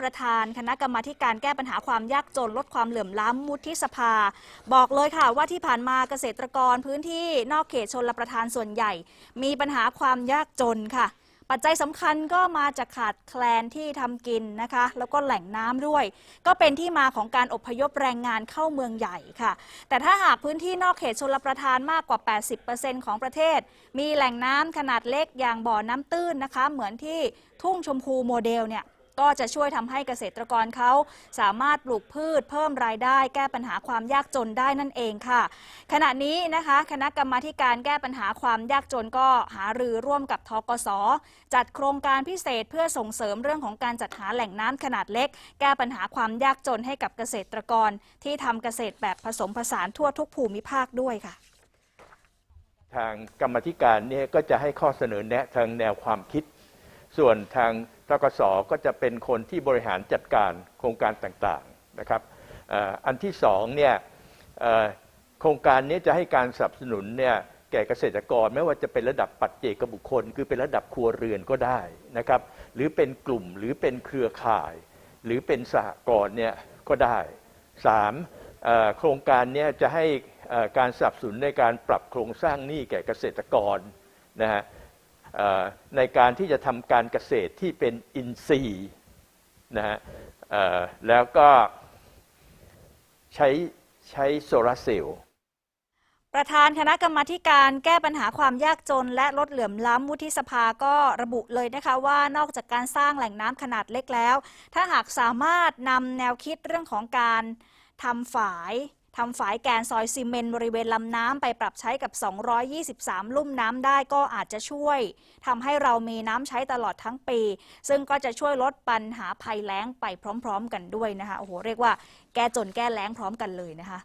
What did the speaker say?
ประธานคณะกรรมาการแก้ปัญหาความยากจนลดความเหลื่อมล้ำมุทิสภา บอกเลยค่ะว่าที่ผ่านมาเกษตรกรพื้นที่นอกเขตชนรประทานส่วนใหญ่ มีปัญหาความยากจนค่ะ ปัจจัยสำคัญก็มาจากขาดแคลนที่ทำกินนะคะ แล้วก็แหล่งน้ำด้วย ก็เป็นที่มาของการอพยพแรงงานเข้าเมืองใหญ่ค่ะ แต่ถ้าหากพื้นที่นอกเขตชนรประทานมากกว่า 80%ของประเทศ มีแหล่งน้ำขนาดเล็กอย่างบ่อน้ำตื้นนะคะ เหมือนที่ทุ่งชมพูโมเดลเนี่ย ก็จะช่วยทำให้เกษตรกรเขาสามารถปลูกพืชเพิ่มรายได้ แก้ปัญหาความยากจนได้นั่นเองค่ะ ขณะนี้นะคะคณะกรรมาการแก้ปัญหาความยากจนก็หารือร่วมกับทกส จัดโครงการพิเศษเพื่อส่งเสริมเรื่องของการจัดหาแหล่งน้ำขนาดเล็ก แก้ปัญหาความยากจนให้กับเกษตรกร ที่ทำเกษตรแบบผสมผสานทั่วทุกภูมิภาคด้วยค่ะ ทางกรรมธิการเนี่ยก็จะให้ข้อเสนอแนะทางแนวความคิด ส่วนทาง ทกสก็จะเป็นคนที่บริหารจัดการโครงการต่างๆนะครับอันที่สองเนี่ยโครงการนี้จะให้การสนับสนุนเนี่ยแก่เกษตรกรไม่ว่าจะเป็นระดับปัจเจกบุคคล คือเป็นระดับครัวเรือนก็ได้นะครับหรือเป็นกลุ่มหรือเป็นเครือข่าย หรือเป็นสหกรณ์เนี่ยก็ได้สามโครงการนี้จะให้การสนับสนุนในการปรับโครงสร้างหนี้แก่เกษตรกรนะฮะ ในการที่จะทำการเกษตรที่เป็นอินทรีย์นะฮะแล้วก็ใช้ใช้โซลาร์เซลล์ประธานคณะกรรมาการแก้ปัญหาความยากจน และลดเหลื่อมล้ำวุฒิสภาก็ระบุเลยนะคะว่านอกจากการสร้างแหล่งน้ำขนาดเล็กแล้ว ถ้าหากสามารถนำแนวคิดเรื่องของการทำฝาย ทำฝายแกนซอยซีเมนต์บริเวณลำน้ำไปปรับใช้กับ 223 ลุ่มน้ำได้ก็อาจจะช่วยทำให้เรามีน้ำใช้ตลอดทั้งปี ซึ่งก็จะช่วยลดปัญหาภัยแล้งไปพร้อม ๆ กันด้วยนะคะโอ้โหเรียกว่าแก้จนแก้แล้งพร้อมกันเลยนะคะ